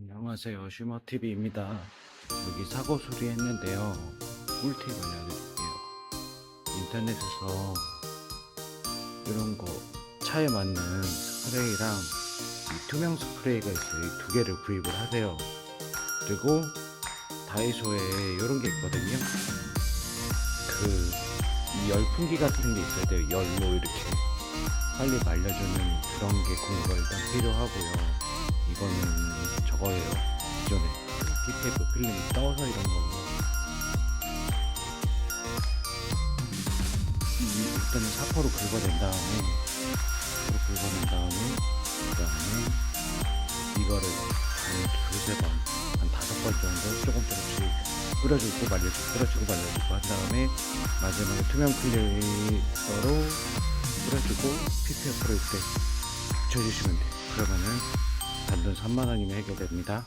안녕하세요. 슈머TV입니다. 여기 사고 수리 했는데요. 꿀팁 알려드릴게요. 인터넷에서 이런 거 차에 맞는 스프레이랑 이 투명 스프레이가 있어요. 이 두 개를 구입을 하세요. 그리고 다이소에 이런 게 있거든요. 그이 열풍기 같은 게 있어야 돼요. 열로 이렇게 빨리 말려주는 그런 게 공구가 일단 필요하고요 PPF 필름 떠서 이런 거. 이- 일단은 사포로 긁어낸 다음에 긁어낸 다음에 그 다음에 이거를 한 두세 번, 한 다섯 번 정도 조금 조금씩 뿌려주고 말려주고 뿌려주고 말려주고 한 다음에 마지막에 투명 클리너로 뿌려주고 PPF로 이렇게 붙여주시면 돼요. 그러면은 단돈 3만원이면 해결됩니다.